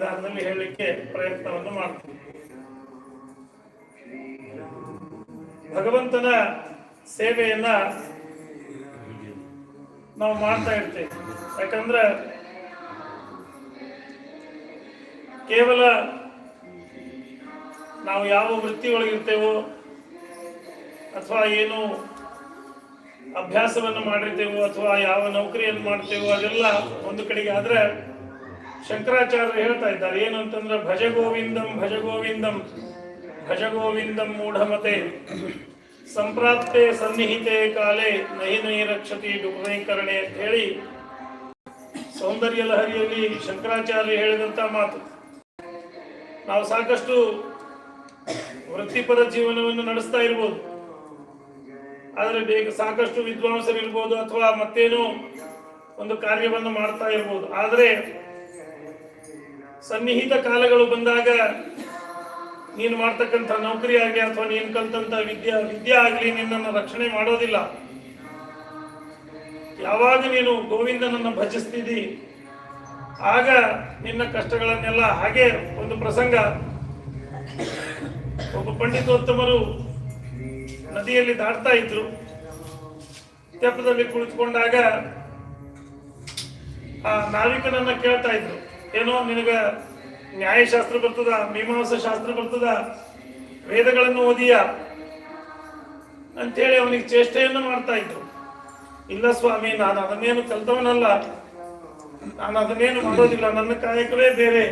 ವಿಧಾನದಲ್ಲಿ ಹೇಳಲಿಕ್ಕೆ ಪ್ರಯತ್ನವನ್ನು ಮಾಡ್ತೀವಿ ಭಗವಂತನ ಸೇವೆಯನ್ನ ನಾವು ಮಾಡ್ತಾ ಇರ್ತೇವೆ. ಯಾಕಂದ್ರೆ ಕೇವಲ ನಾವು ಯಾವ ವೃತ್ತಿ ಒಳಗಿರ್ತೇವೋ ಅಥವಾ ಏನು ಅಭ್ಯಾಸವನ್ನು ಮಾಡಿರ್ತೇವೋ ಅಥವಾ ಯಾವ ನೌಕರಿಯನ್ನು ಮಾಡ್ತೇವೋ ಅದೆಲ್ಲ ಒಂದು ಕಡೆಗೆ ಆದ್ರೆ ಶಂಕರಾಚಾರ್ಯರು ಹೇಳ್ತಾ ಇದ್ದಾರೆ, ಏನಂತಂದ್ರೆ ಭಜ ಗೋವಿಂದಂ ಭಜ ಗೋವಿಂದಂ ಭಜ ಗೋವಿಂದಂ ಮೂಢಮತೆ. ಸಂಪ್ರಾಪ್ತೆ ಸನ್ನಿಹಿತೆ ಕಾಲೇ ನಹಿ ನಹಿ ರಕ್ಷತಿ ಡುಕರಣೆ ಅಂತ ಹೇಳಿ ಸೌಂದರ್ಯ ಲಹರಿಯಲ್ಲಿ ಶಂಕರಾಚಾರ್ಯ ಹೇಳಿದಂತ ಮಾತು. ನಾವು ಸಾಕಷ್ಟು ವೃತ್ತಿಪರ ಜೀವನವನ್ನು ನಡೆಸ್ತಾ ಇರ್ಬೋದು. ಆದರೆ ಬೇಗ ಸಾಕಷ್ಟು ವಿದ್ವಾಂಸರು ಇರ್ಬೋದು ಅಥವಾ ಮತ್ತೇನೋ ಒಂದು ಕಾರ್ಯವನ್ನು ಮಾಡ್ತಾ ಇರ್ಬೋದು. ಆದರೆ ಸನ್ನಿಹಿತ ಕಾಲಗಳು ಬಂದಾಗ ನೀನು ಮಾಡ್ತಕ್ಕಂಥ ನೌಕರಿ ಆಗಲಿ ಅಥವಾ ನೀನು ಕಲ್ತಂತ ವಿದ್ಯೆ ವಿದ್ಯೆ ಆಗಲಿ ನಿನ್ನನ್ನು ರಕ್ಷಣೆ ಮಾಡೋದಿಲ್ಲ. ಯಾವಾಗ ನೀನು ಗೋವಿಂದನನ್ನು ಭಜಿಸ್ತಿದ್ದಿ ಆಗ ನಿನ್ನ ಕಷ್ಟಗಳನ್ನೆಲ್ಲ ಹಾಗೆ ಒಂದು ಪ್ರಸಂಗ. ಒಬ್ಬ ಪಂಡಿತೋತ್ತಮರು ನದಿಯಲ್ಲಿ ದಾಟ್ತಾ ಇದ್ರು. ತೆಪ್ಪದಲ್ಲಿ ಕುಳಿತುಕೊಂಡಾಗ ಆ ನಾವಿಕನನ್ನ ಕೇಳ್ತಾ ಇದ್ರು. ಏನೋ ನಿನಗ ನ್ಯಾಯಶಾಸ್ತ್ರ ಬರ್ತದ, ಮೀಮಾಂಸಾ ಶಾಸ್ತ್ರ ಬರ್ತದ, ವೇದಗಳನ್ನು ಓದಿಯ ಅಂತೇಳಿ ಅವನಿಗೆ ಚೇಷ್ಟೆಯನ್ನು ಮಾಡ್ತಾ ಇದ್ರು. ಇಲ್ಲ ಸ್ವಾಮಿ, ನಾನು ಅದನ್ನೇನು ಕಲ್ತವನಲ್ಲ. ನಾನು ಅದನ್ನೇನು ಮಾಡೋದಿಲ್ಲ ನನ್ನ ಕಾಯಕವೇ ಬೇರೆ,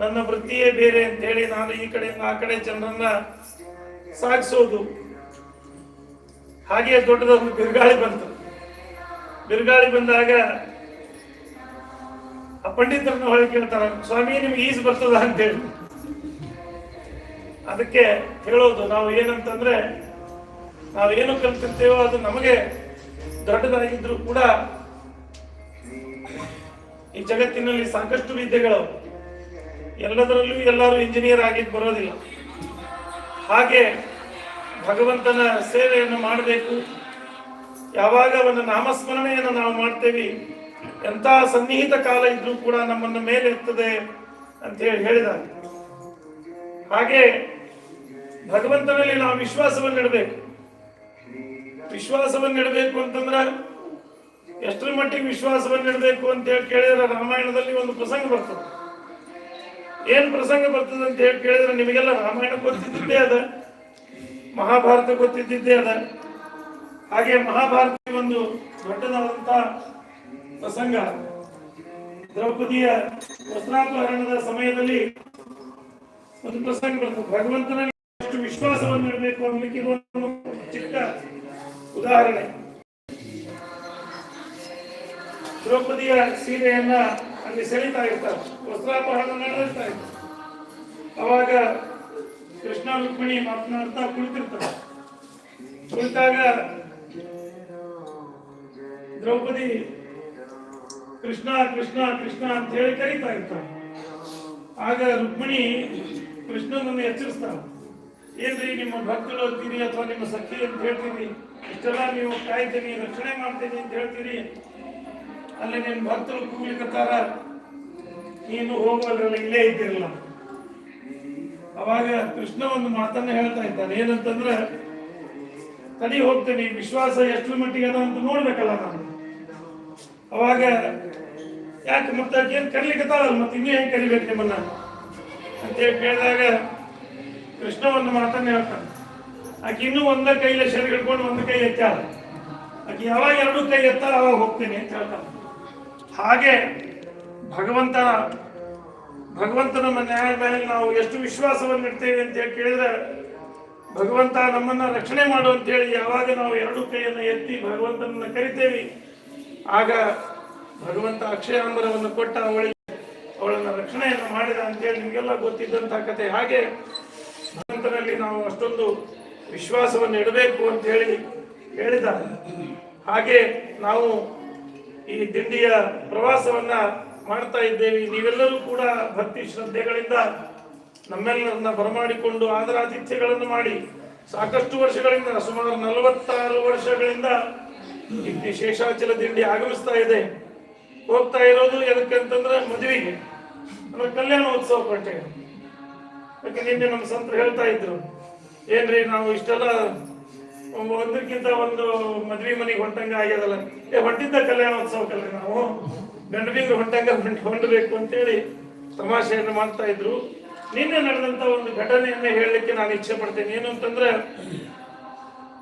ನನ್ನ ವೃತ್ತಿಯೇ ಬೇರೆ ಅಂತ ಹೇಳಿ ನಾನು ಈ ಕಡೆಯಿಂದ ಆ ಕಡೆ ಜನರನ್ನ ಸಾಗಿಸೋದು. ಹಾಗೆ ದೊಡ್ಡದೊಂದು ಬಿರುಗಾಳಿ ಬಂತು. ಬಿರುಗಾಳಿ ಬಂದಾಗ ಆ ಪಂಡಿತರನ್ನ ಹೊಳೆ ಕೇಳ್ತಾರ ಸ್ವಾಮಿ, ನಿಮ್ಗೆ ಈಜು ಬರ್ತದ ಅಂತೇಳಿ. ಅದಕ್ಕೆ ಹೇಳೋದು, ನಾವು ಏನಂತಂದ್ರೆ ಏನು ಕಲ್ತಿರ್ತೇವೋ ಅದು ನಮಗೆ ದೊಡ್ಡದಾಗಿದ್ರು ಕೂಡ ಈ ಜಗತ್ತಿನಲ್ಲಿ ಸಾಕಷ್ಟು ವಿದ್ಯೆಗಳು. ಎಲ್ಲದರಲ್ಲೂ ಎಲ್ಲರೂ ಇಂಜಿನಿಯರ್ ಆಗಿದ್ದು ಬರೋದಿಲ್ಲ. ಹಾಗೆ ಭಗವಂತನ ಸೇವೆಯನ್ನು ಮಾಡಬೇಕು. ಯಾವಾಗ ಒಂದು ನಾಮಸ್ಮರಣೆಯನ್ನು ನಾವು ಮಾಡ್ತೇವೆ ಎಂಥ ಸನ್ನಿಹಿತ ಕಾಲ ಇದ್ರೂ ಕೂಡ ನಮ್ಮನ್ನ ಮೇಲೆ ಇರ್ತದೆ ಅಂತ ಹೇಳಿ ಹೇಳಿದಾಗ ಹಾಗೆ ಭಗವಂತನಲ್ಲಿ ನಾವು ವಿಶ್ವಾಸವನ್ನ ಇಡಬೇಕು. ವಿಶ್ವಾಸವನ್ನ ಇಡಬೇಕು ಅಂತಂದ್ರೆ ಎಷ್ಟರ ಮಟ್ಟಿಗೆ ವಿಶ್ವಾಸವನ್ನು ಇಡಬೇಕು ಅಂತ ಹೇಳಿ ಕೇಳಿದ್ರೆ ರಾಮಾಯಣದಲ್ಲಿ ಒಂದು ಪ್ರಸಂಗ ಬರ್ತದೆ. ಏನ್ ಪ್ರಸಂಗ ಬರ್ತದೆ ಅಂತ ಹೇಳಿ ಕೇಳಿದ್ರೆ ನಿಮಗೆಲ್ಲ ರಾಮಾಯಣ ಗೊತ್ತಿದ್ದೇ ಅದ, ಮಹಾಭಾರತ ಗೊತ್ತಿದ್ದೇ ಅದ. ಹಾಗೆ ಮಹಾಭಾರತ ಒಂದು ದೊಡ್ಡದಾದಂತ ಪ್ರಸಂಗ. ದ್ರೌಪದಿಯ ವಸ್ತ್ರಾಪಹರಣದ ಸಮಯದಲ್ಲಿ ಒಂದು ಪ್ರಸಂಗ ಬರ್ತದೆ ಭಗವಂತನ ಎಷ್ಟು ವಿಶ್ವಾಸವನ್ನು ಇಡಬೇಕು ಅನ್ನಲಿಕ್ಕೆ ಚಿಕ್ಕ ಉದಾಹರಣೆ. ದ್ರೌಪದಿಯ ಸೀರೆಯನ್ನ ಅಲ್ಲಿ ಸೆಳಿತಾ ಇರ್ತಾರೆ. ವಸ್ತ್ರಾಪಹರಣ ನಡೆಸ್ತಾ ಇರ್ತಾರೆ. ಅವಾಗ ಕೃಷ್ಣ, ರುಕ್ಮಿಣಿ ಮಾತನಾಡ್ತಾ ಕುಳಿತಿರ್ತಾರೆ. ಕುಳಿತಾಗ ದ್ರೌಪದಿ ಕೃಷ್ಣ ಕೃಷ್ಣ ಕೃಷ್ಣ ಅಂತ ಹೇಳಿ ಕರೀತಾ ಇರ್ತಾರೆ ಆಗ ರುಕ್ಮಿಣಿ ಕೃಷ್ಣನನ್ನು ಎಚ್ಚರಿಸ್ತಾನೆ ಏನ್ರಿ ನಿಮ್ಮ ಭಕ್ತರು ಅಂತೀರಿ ಅಥವಾ ನಿಮ್ಮ ಸಖಿ ಅಂತ ಹೇಳ್ತೀರಿ? ಇಷ್ಟೆಲ್ಲ ನೀವು ಕಾಯ್ತೀನಿ, ರಕ್ಷಣೆ ಮಾಡ್ತೀನಿ ಅಂತ ಹೇಳ್ತೀರಿ? ಅಲ್ಲಿ ನಿನ್ನ ಭಕ್ತರು ಕೂಗ್ಲಿಕ್ಕತ್ತಾರ ನೀನು ಹೋಗಲ್ಲ ಇಲ್ಲೇ ಇದ್ದಿರಲ್ಲ. ಅವಾಗ ಕೃಷ್ಣ ಒಂದು ಮಾತನ್ನ ಹೇಳ್ತಾ ಇದ್ದಾನೆ. ಏನಂತಂದ್ರೆ, ತಡಿ ಹೋಗ್ತೇನೆ, ವಿಶ್ವಾಸ ಎಷ್ಟು ಮಟ್ಟಿಗೆ ಅದ ಅಂತ ನೋಡ್ಬೇಕಲ್ಲ ನಾನು. ಅವಾಗ ಯಾಕೆ ಮತ್ತೆ ಏನ್ ಕರಿಲಿಕ್ಕತ್ತಾಳಲ್ಲ ಮತ್ತೆ ಇನ್ನೂ ಹೆಂಗ್ ಕರಿಬೇಕು ನಿಮ್ಮನ್ನ? ಅಂತೇಳಿ ಕೇಳಿದಾಗ ಕೃಷ್ಣ ಒಂದು ಮಾತನ್ನ ಹೇಳ್ತಾನೆ. ಆಕೆ ಇನ್ನೂ ಒಂದ ಕೈಲಿ ಶರೀರ ಹಿಡ್ಕೊಂಡು ಒಂದು ಕೈ ಎತ್ತಾಳ. ಆಕೆ ಯಾವಾಗ ಎರಡು ಕೈ ಎತ್ತಾಳ ಅವಾಗ ಹೋಗ್ತೇನೆ ಅಂತ ಹೇಳ್ತಾನೆ. ಹಾಗೆ ಭಗವಂತ, ಭಗವಂತನ ನ್ಯಾಯ ಮೇಲೆ ನಾವು ಎಷ್ಟು ವಿಶ್ವಾಸವನ್ನು ಇಡ್ತೇವೆ ಅಂತ ಹೇಳಿ ಕೇಳಿದ್ರೆ, ಭಗವಂತ ನಮ್ಮನ್ನ ರಕ್ಷಣೆ ಮಾಡು ಅಂತೇಳಿ ಯಾವಾಗ ನಾವು ಎರಡು ಕೈಯನ್ನು ಎತ್ತಿ ಭಗವಂತನನ್ನ ಕರಿತೇವೆ ಆಗ ಭಗವಂತ ಅಕ್ಷಯಾಂಬರವನ್ನು ಕೊಟ್ಟ ಅವಳಿಗೆ ಅವಳನ್ನ ರಕ್ಷಣೆಯನ್ನು ಮಾಡಿದ ಅಂತೇಳಿ ನಿಮಗೆಲ್ಲ ಗೊತ್ತಿದ್ದಂತ ಕತೆ. ಹಾಗೆ ಭಗವಂತನಲ್ಲಿ ನಾವು ಅಷ್ಟೊಂದು ವಿಶ್ವಾಸವನ್ನು ಇಡಬೇಕು ಅಂತ ಹೇಳಿ ಹೇಳಿದ ಹಾಗೆ ನಾವು ಈ ದಿಂಡಿಯ ಪ್ರವಾಸವನ್ನ ಮಾಡ್ತಾ ಇದ್ದೇವೆ. ನೀವೆಲ್ಲರೂ ಕೂಡ ಭಕ್ತಿ ಶ್ರದ್ಧೆಗಳಿಂದ ನಮ್ಮೆಲ್ಲರನ್ನ ಬರಮಾಡಿಕೊಂಡು ಆದರಾತಿಥ್ಯಗಳನ್ನು ಮಾಡಿ ಸಾಕಷ್ಟು ವರ್ಷಗಳಿಂದ ಸುಮಾರು ನಲವತ್ತಾರು ವರ್ಷಗಳಿಂದ ಇಲ್ಲಿ ಶೇಷಾಚಲ ದಿಂಡಿ ಆಗಮಿಸ್ತಾ ಇದೆ. ಹೋಗ್ತಾ ಇರೋದು ಎದಕ್ಕಂತಂದ್ರೆ ಮದುವೆಗೆ. ಅಂದ್ರೆ ಕಲ್ಯಾಣೋತ್ಸವ ಪಟ್ಟೆ ಯಾಕೆ ನಿನ್ನೆ ನಮ್ಮ ಸಂತರು ಹೇಳ್ತಾ ಇದ್ರು. ಏನ್ರಿ ನಾವು ಇಷ್ಟೆಲ್ಲ ಒಂದಕ್ಕಿಂತ ಒಂದು ಮದ್ವೆ ಮನೆಗೆ ಹೊಂಟಂಗ ಆಗ್ಯದಲ್ಲ. ಏ, ಹೊಂಟಿದ್ದ ಕಲ್ಯಾಣೋತ್ಸವಕ್ಕಲ್ರಿ ನಾವು. ಗಂಡಬಿಂಗ್ ಹೊಂಟಂಗ ಹೊಂಟಿ ಹೊಂಡಬೇಕು ಅಂತೇಳಿ ತಮಾಷೆಯನ್ನು ಮಾಡ್ತಾ ಇದ್ರು. ನಿನ್ನೆ ನಡೆದಂತ ಒಂದು ಘಟನೆಯನ್ನ ಹೇಳಲಿಕ್ಕೆ ನಾನು ಇಚ್ಛೆ ಪಡ್ತೇನೆ. ಏನು ಅಂತಂದ್ರೆ,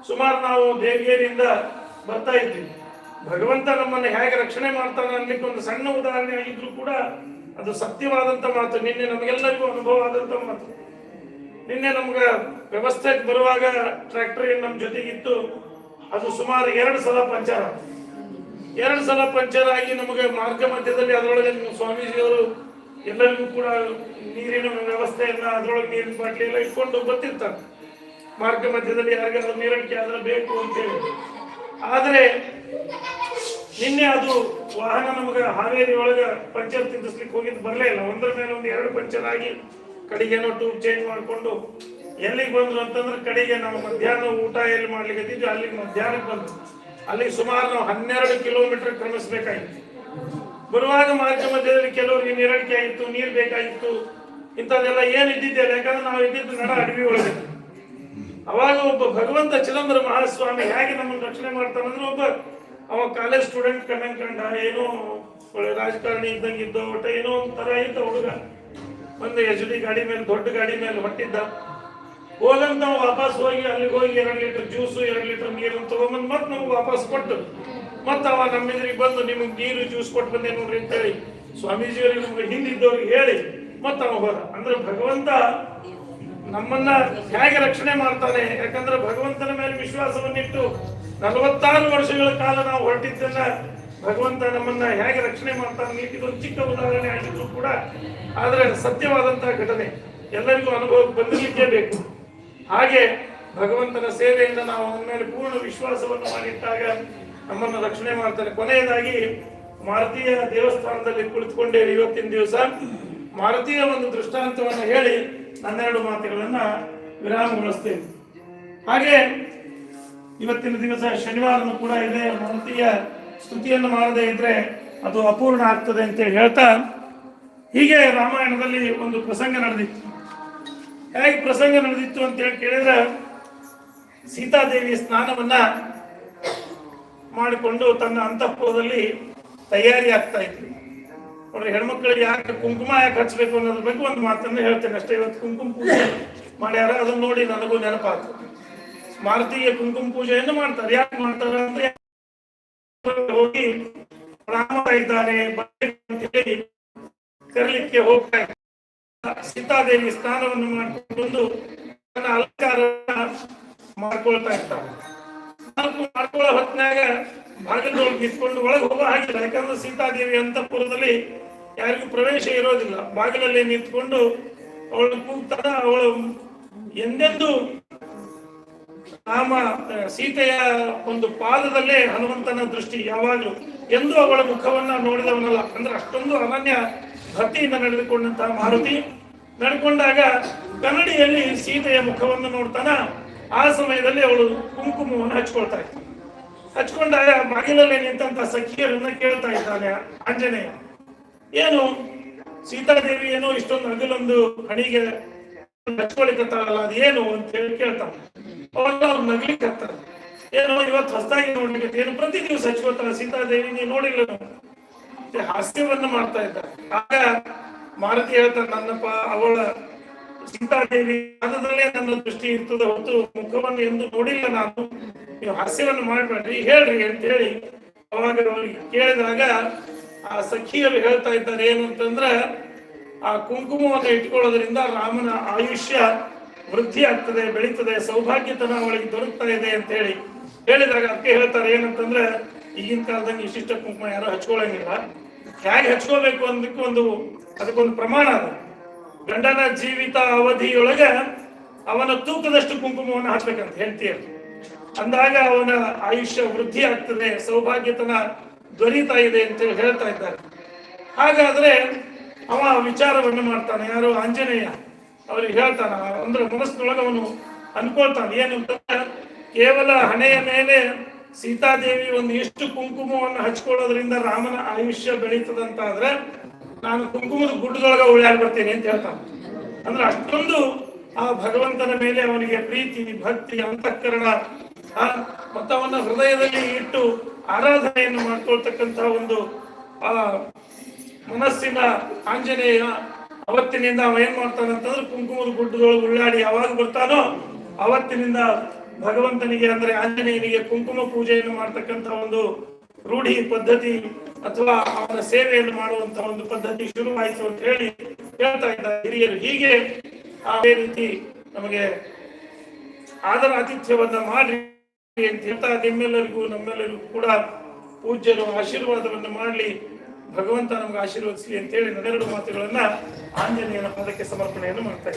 ಸುಮಾರು ನಾವು ದೇವಿಯರಿಂದ ಬರ್ತಾ ಇದ್ದೀವಿ. ಭಗವಂತ ನಮ್ಮನ್ನು ಹೇಗೆ ರಕ್ಷಣೆ ಮಾಡ್ತಾನೆ ಅನ್ಲಿಕ್ಕೆ ಒಂದು ಸಣ್ಣ ಉದಾಹರಣೆ ಆಗಿದ್ರು ಕೂಡ ಅದು ಸತ್ಯವಾದಂತ ಮಾತು. ನಿನ್ನೆ ನಮಗೆಲ್ಲರಿಗೂ ಅನುಭವ ಆದಂತ ಮಾತು. ನಿನ್ನೆ ನಮ್ಗೆ ವ್ಯವಸ್ಥೆಗೆ ಬರುವಾಗ ಟ್ರ್ಯಾಕ್ಟರ್ ನಮ್ಮ ಜೊತೆಗಿತ್ತು. ಅದು ಸುಮಾರು ಎರಡು ಸಲ ಪಂಚರ್. ಎರಡು ಸಲ ಪಂಚರ್ ಆಗಿ ನಮಗೆ ಮಾರ್ಗ ಮಧ್ಯದಲ್ಲಿ ಅದರೊಳಗೆ ನಿಮ್ಮ ಸ್ವಾಮೀಜಿಯವರು ಎಲ್ಲರಿಗೂ ಕೂಡ ನೀರಿನ ವ್ಯವಸ್ಥೆಯನ್ನ, ಅದರೊಳಗೆ ನೀರಿನ ಬಾಟ್ಲಿ ಎಲ್ಲ ಇಟ್ಕೊಂಡು ಬರ್ತಿರ್ತಾರೆ. ಮಾರ್ಗ ಮಧ್ಯದಲ್ಲಿ ಯಾರಿಗಾದ್ರೂ ನೀರಡಿಕೆ ಆದ್ರೆ ಬೇಕು ಅಂತೇಳಿ ಆದರೆ ನಿನ್ನೆ ಅದು ವಾಹನ ನಮಗೆ ಹಾವೇರಿ ಒಳಗೆ ಪಂಚರ್ ತಿದ್ದಿಸ್ಲಿಕ್ಕೆ ಹೋಗಿದ್ದು ಬರಲೇ ಇಲ್ಲ. ಒಂದರ ಮೇಲೆ ಒಂದು ಎರಡು ಪಂಚರ್ ಆಗಿ ಕಡೆಗೇನೋ ಟ್ಯೂಬ್ ಚೇಂಜ್ ಮಾಡಿಕೊಂಡು ಎಲ್ಲಿಗೆ ಬಂದ್ರು ಅಂತಂದ್ರೆ ಕಡೆಗೆ ನಾವು ಮಧ್ಯಾಹ್ನ ಊಟ ಎಲ್ಲಿ ಮಾಡ್ಲಿಕ್ಕೆ ಅಲ್ಲಿಗೆ ಮಧ್ಯಾಹ್ನಕ್ಕೆ ಬಂದ್ರು. ಅಲ್ಲಿಗೆ ಸುಮಾರು ನಾವು ಹನ್ನೆರಡು ಕಿಲೋಮೀಟರ್ ಕ್ರಮಿಸ್ಬೇಕಾಗಿತ್ತು ಬರುವಾಗ ಮಾರ್ಗ ಮಧ್ಯದಲ್ಲಿ ಕೆಲವರಿಗೆ ನೀರಡಿಕೆ ಆಗಿತ್ತು ನೀರು ಬೇಕಾಗಿತ್ತು ಇಂಥದ್ದೆಲ್ಲ ಏನು ಇದ್ದಿದ್ದಿಲ್ಲ ಯಾಕಂದ್ರೆ ನಾವು ಇದ್ದಿದ್ದು ನಡ ಅಡವಿ ಒಳಗೆ. ಅವಾಗ ಒಬ್ಬ ಭಗವಂತ ಚಿದಂಬರ ಮಹಾಸ್ವಾಮಿ ಹೇಗೆ ನಮ್ಮನ್ನು ರಕ್ಷಣೆ ಮಾಡ್ತಾನಂದ್ರೆ ಒಬ್ಬ, ಅವ ಕಾಲೇಜ್ ಸ್ಟೂಡೆಂಟ್ ಕಂಡಂಗ್ ಕಂಡ, ಏನೋ ಒಳ್ಳೆ ರಾಜಕಾರಣಿ ಇದ್ದಂಗೆ ಇದ್ದ, ಒಟ್ಟ ಏನೋ ಒಂಥರ ಇದ್ದ ಹುಡುಗ. ಒಂದು ಎಚ್ ಡಿ ಗಾಡಿ ಮೇಲೆ, ದೊಡ್ಡ ಗಾಡಿ ಮೇಲೆ ಹೊಟ್ಟಿದ್ದ. ಹೋಗಂತ ನಾವು ವಾಪಸ್ ಹೋಗಿ, ಅಲ್ಲಿಗೆ ಹೋಗಿ ಎರಡು ಲೀಟರ್ ಜ್ಯೂಸು, ಎರಡು ಲೀಟರ್ ನೀರು ತಗೊಂಬಂದು ಮತ್ತೆ ನಮ್ಗೆ ವಾಪಸ್ ಕೊಟ್ಟು, ಮತ್ತೆ ಅವ ನಮ್ಮ ಎದುರಿಗೆ ಬಂದು ನಿಮಗೆ ನೀರು, ಜ್ಯೂಸ್ ಕೊಟ್ಟು ಬಂದೆ ನೋಡ್ರಿ ಅಂತೇಳಿ ಸ್ವಾಮೀಜಿಯವರಿಗೆ ನಮ್ಗೆ ಹಿಂದಿದ್ದವ್ರಿಗೆ ಹೇಳಿ, ಮತ್ತೆ ಅವ ಹೋದ. ಅಂದ್ರೆ ಭಗವಂತ ನಮ್ಮನ್ನ ಹೇಗೆ ರಕ್ಷಣೆ ಮಾಡ್ತಾನೆ? ಯಾಕಂದ್ರೆ ಭಗವಂತನ ಮೇಲೆ ವಿಶ್ವಾಸವನ್ನಿಟ್ಟು ನಲವತ್ತಾರು ವರ್ಷಗಳ ಕಾಲ ನಾವು ಹೊರಟಿದ್ದನ್ನ ಭಗವಂತ ನಮ್ಮನ್ನ ಹೇಗೆ ರಕ್ಷಣೆ ಮಾಡ್ತಾನೆ ಒಂದು ಚಿಕ್ಕ ಉದಾಹರಣೆ ಆಗಿದ್ರು ಕೂಡ. ಆದ್ರೆ ಸತ್ಯವಾದಂತಹ ಘಟನೆ. ಎಲ್ಲರಿಗೂ ಅನುಭವಕ್ಕೆ ಬಂದಿರಲಿಕ್ಕೆ ಬೇಕು. ಹಾಗೆ ಭಗವಂತನ ಸೇವೆಯಿಂದ ನಾವು ಅವನ ಮೇಲೆ ಪೂರ್ಣ ವಿಶ್ವಾಸವನ್ನು ಮಾಡಿಟ್ಟಾಗ ನಮ್ಮನ್ನು ರಕ್ಷಣೆ ಮಾಡ್ತಾನೆ ಕೊನೆಯದಾಗಿ ಮಾರುತಿಯ ದೇವಸ್ಥಾನದಲ್ಲಿ ಕುಳಿತುಕೊಂಡೇವೆ ಇವತ್ತಿನ ದಿವಸ ಮಾರುತಿಯ ಒಂದು ದೃಷ್ಟಾಂತವನ್ನು ಹೇಳಿ ಹನ್ನೆರಡು ಮಾತುಗಳನ್ನ ವಿರಾಮಗೊಳಿಸ್ತೇನೆ. ಹಾಗೆ ಇವತ್ತಿನ ದಿವಸ ಶನಿವಾರನೂ ಕೂಡ ಇದೆ ಮಂತ್ರಿಯ ಸ್ತುತಿಯನ್ನು ಮಾಡದೇ ಇದ್ರೆ ಅದು ಅಪೂರ್ಣ ಆಗ್ತದೆ ಅಂತ ಹೇಳ್ತಾ, ಹೀಗೆ ರಾಮಾಯಣದಲ್ಲಿ ಒಂದು ಪ್ರಸಂಗ ನಡೆದಿತ್ತು. ಹೇಗೆ ಪ್ರಸಂಗ ನಡೆದಿತ್ತು ಅಂತ ಹೇಳಿ ಕೇಳಿದ್ರೆ ಸೀತಾದೇವಿ ಸ್ನಾನವನ್ನ ಮಾಡಿಕೊಂಡು ತನ್ನ ಅಂತಃಪುರದಲ್ಲಿ ತಯಾರಿ ಆಗ್ತಾ ಇತ್ತು ನೋಡ್ರಿ ಹೆಣ್ಮಕ್ಳಿಗೆ ಯಾಕೆ ಕುಂಕುಮ ಯಾಕೆ ಹಚ್ಚಬೇಕು ಅನ್ನೋದ್ರ ಬಗ್ಗೆ ಒಂದು ಮಾತನ್ನ ಹೇಳ್ತೇನೆ ಅಷ್ಟೇ. ಇವತ್ತು ಕುಂಕುಮ ಪೂಜೆ ಮಾಡ್ಯಾರ, ಅದನ್ನ ನೋಡಿ ನನಗೂ ನೆನಪಾತು ಮಾರುತಿಗೆ ಕುಂಕುಮ ಪೂಜೆಯನ್ನು ಮಾಡ್ತಾರೆ. ಯಾಕೆ ಮಾಡ್ತಾರೆ ಅಂದ್ರೆ ಹೋಗಿ ರಾಮ ಇದ್ದಾರೆ ಹೇಳಿ ಕರೀಲಿಕ್ಕೆ ಹೋಗ್ತಾ. ಸೀತಾದೇವಿ ಸ್ನಾನವನ್ನು ಮಾಡ್ಕೊಂಡು ತನ್ನ ಅಲಂಕಾರ ಮಾಡ್ಕೊಳ್ತಾ ಇರ್ತಾರೆ ಮಾಡ್ಕೊಳ್ಳೋ ಹೊತ್ತಿನಾಗ ಭಾಗದೊಳಗೆ ನಿಂತ್ಕೊಂಡು ಒಳಗೆ ಹೋಗೋ ಹಾಗಿಲ್ಲ. ಯಾಕಂದ್ರೆ ಸೀತಾದೇವಿ ಅಂತಃಪುರದಲ್ಲಿ ಯಾರಿಗೂ ಪ್ರವೇಶ ಇರೋದಿಲ್ಲ. ಬಾಗಿಲಲ್ಲಿ ನಿಂತ್ಕೊಂಡು ಅವಳು ಕೂಗ್ತಾಳ, ಅವಳು ಎಂದೆಂದು ರಾಮ ಸೀತೆಯ ಒಂದು ಪಾದದಲ್ಲೇ ಹನುಮಂತನ ದೃಷ್ಟಿ ಯಾವಾಗಲೂ ಎಂದು ಅವಳ ಮುಖವನ್ನ ನೋಡಿದವನಲ್ಲ. ಅಂದ್ರೆ ಅಷ್ಟೊಂದು ಅನನ್ಯ ಭಕ್ತಿಯಿಂದ ನಡೆದುಕೊಂಡಂತಹ ಮಾರುತಿ. ನಡ್ಕೊಂಡಾಗ ಕನ್ನಡಿಯಲ್ಲಿ ಸೀತೆಯ ಮುಖವನ್ನು ನೋಡ್ತಾನ. ಆ ಸಮಯದಲ್ಲಿ ಅವಳು ಕುಂಕುಮವನ್ನು ಹಚ್ಕೊಳ್ತಾ ಇತ್ತು ಹಚ್ಕೊಂಡಾಗ ಬಾಗಿಲಲ್ಲಿ ನಿಂತ ಸಖಿಯರನ್ನ ಕೇಳ್ತಾ ಇದ್ದಾನೆ ಆಂಜನೇಯ. ಏನು ಸೀತಾದೇವಿ ಏನೋ ಇಷ್ಟೊಂದು ಅಗಲೊಂದು ಹಣಿಗೆ ಹಚ್ಕೊಳಿಕತ್ತಾಳಲ್ಲ ಅದೇನು ಅಂತ ಹೇಳಿ ಕೇಳ್ತಾನೆ. ಅವಾಗ ಅವ್ರು ನಗ್ಲಿಕ್ಕತ್ತಾರ ಏನೋ ಇವತ್ತು ಹೊಸದಾಗಿ ನೋಡ್ಲಿಕ್ಕೆ ಏನು ಪ್ರತಿ ದಿವಸ ಹಚ್ಕೋತಾರ ಸೀತಾದೇವಿ ನೀವು ನೋಡಿಲ್ಲ ಹಾಸ್ಯವನ್ನ ಮಾಡ್ತಾ ಇದ್ದಾರೆ. ಆಗ ಮಾರುತಿ ಹೇಳ್ತಾರೆ ನನ್ನಪ್ಪ, ಅವಳ ಸೀತಾದೇವಿ ಅದರಲ್ಲೇ ನನ್ನ ದೃಷ್ಟಿ ಇರ್ತದೆ, ಹೊತ್ತು ಮುಖವನ್ನು ಎಂದು ನೋಡಿಲ್ಲ ನಾನು. ನೀವು ಹಾಸ್ಯವನ್ನು ಮಾಡಬೇಡ್ರಿ, ಹೇಳ್ರಿ ಅಂತ ಹೇಳಿ ಅವಾಗ ಅವರಿಗೆ ಕೇಳಿದಾಗ ಆ ಸಖಿಯರು ಹೇಳ್ತಾ ಇದ್ದಾರೆ ಏನು ಅಂತಂದ್ರೆ, ಆ ಕುಂಕುಮವನ್ನು ಇಟ್ಕೊಳ್ಳೋದ್ರಿಂದ ರಾಮನ ಆಯುಷ್ಯ ವೃದ್ಧಿ ಆಗ್ತದೆ, ಬೆಳೀತದೆ, ಸೌಭಾಗ್ಯತನ ಅವಳಿಗೆ ದೊರಕ್ತಾ ಇದೆ ಅಂತ ಹೇಳಿ ಹೇಳಿದಾಗ ಅದಕ್ಕೆ ಹೇಳ್ತಾರೆ ಏನಂತಂದ್ರೆ, ಈಗಿನ ಕಾಲದಲ್ಲಿ ಇಷ್ಟಿಷ್ಟ ಕುಂಕುಮ ಯಾರು ಹಚ್ಕೊಳ್ಳಂಗಿಲ್ಲ. ಹೇಗೆ ಹಚ್ಕೋಬೇಕು ಅಂದಕ್ಕೆ ಒಂದು, ಅದಕ್ಕೊಂದು ಪ್ರಮಾಣ ಅದು. ಗಂಡನ ಜೀವಿತ ಅವಧಿಯೊಳಗೆ ಅವನ ತೂಕದಷ್ಟು ಕುಂಕುಮವನ್ನು ಹಾಕ್ಬೇಕಂತ ಹೇಳ್ತೀಯ. ಅಂದಾಗ ಅವನ ಆಯುಷ್ಯ ವೃದ್ಧಿ ಆಗ್ತದೆ, ಸೌಭಾಗ್ಯತನ ದೊರೀತಾ ಇದೆ ಅಂತ ಹೇಳಿ ಹೇಳ್ತಾ ಇದ್ದಾರೆ. ಹಾಗಾದ್ರೆ ಅವ ವಿಚಾರವನ್ನು ಮಾಡ್ತಾನೆ. ಯಾರು ಆಂಜನೇಯ ಅವ್ರಿಗೆ ಹೇಳ್ತಾನ, ಅಂದ್ರೆ ಮನಸ್ಸಿನೊಳಗೆ ಅವನು ಅನ್ಕೊಳ್ತಾನೆ, ಏನು ಕೇವಲ ಹಣೆಯ ಮೇಲೆ ಸೀತಾದೇವಿ ಒಂದು ಎಷ್ಟು ಕುಂಕುಮವನ್ನು ಹಚ್ಕೊಳ್ಳೋದ್ರಿಂದ ರಾಮನ ಆಯುಷ್ಯ ಬೆಳೀತದಂತಾದ್ರೆ ನಾನು ಕುಂಕುಮದ ಗುಡ್ಡದೊಳಗೆ ಉಳ್ಳಾಡಿ ಬರ್ತೀನಿ ಅಂತ ಹೇಳ್ತಾನೆ. ಅಂದ್ರೆ ಅಷ್ಟೊಂದು ಆ ಭಗವಂತನ ಮೇಲೆ ಅವನಿಗೆ ಪ್ರೀತಿ, ಭಕ್ತಿ, ಅಂತಃಕರಣ ಮತ್ತವನ್ನ ಮತ್ತು ಹೃದಯದಲ್ಲಿ ಇಟ್ಟು ಆರಾಧನೆಯನ್ನು ಮಾಡ್ಕೊಳ್ತಕ್ಕಂತಹ ಒಂದು, ಆ, ಮನಸ್ಸಿನ ಆಂಜನೇಯ ಅವತ್ತಿನಿಂದ ಅವ ಏನ್ ಮಾಡ್ತಾನೆ ಅಂತಂದ್ರೆ ಕುಂಕುಮದ ಗುಡ್ಡದೊಳಗೆ ಉಳ್ಳಾಡಿ ಯಾವಾಗ ಬರ್ತಾನೋ ಅವತ್ತಿನಿಂದ ಭಗವಂತನಿಗೆ ಅಂದ್ರೆ ಆಂಜನೇಯನಿಗೆ ಕುಂಕುಮ ಪೂಜೆಯನ್ನು ಮಾಡ್ತಕ್ಕಂಥ ಒಂದು ರೂಢಿ ಪದ್ಧತಿ ಅಥವಾ ಅವನ ಸೇವೆಯನ್ನು ಮಾಡುವಂತ ಒಂದು ಪದ್ಧತಿ ಶುರುವಾಯಿತು ಅಂತ ಹೇಳಿ ಹೇಳ್ತಾ ಇದ್ದಾರೆ ಹಿರಿಯರು. ಹೀಗೆ ಅದೇ ರೀತಿ ನಮಗೆ ಆದರ ಆತಿಥ್ಯವನ್ನ ಮಾಡಿ ನಿಮ್ಮೆಲ್ಲರಿಗೂ ನಮ್ಮೆಲ್ಲರಿಗೂ ಕೂಡ ಪೂಜ್ಯರು ಆಶೀರ್ವಾದವನ್ನು ಮಾಡಲಿ. ಭಗವಂತ ನಮ್ಗೆ ಆಶೀರ್ವದಿಸಲಿ ಅಂತ ಹೇಳಿ ನನ್ನೆರಡು ಮಾತುಗಳನ್ನ ಆಂಜನೇಯನ ಪದಕ್ಕೆ ಸಮರ್ಪಣೆಯನ್ನು ಮಾಡ್ತಾ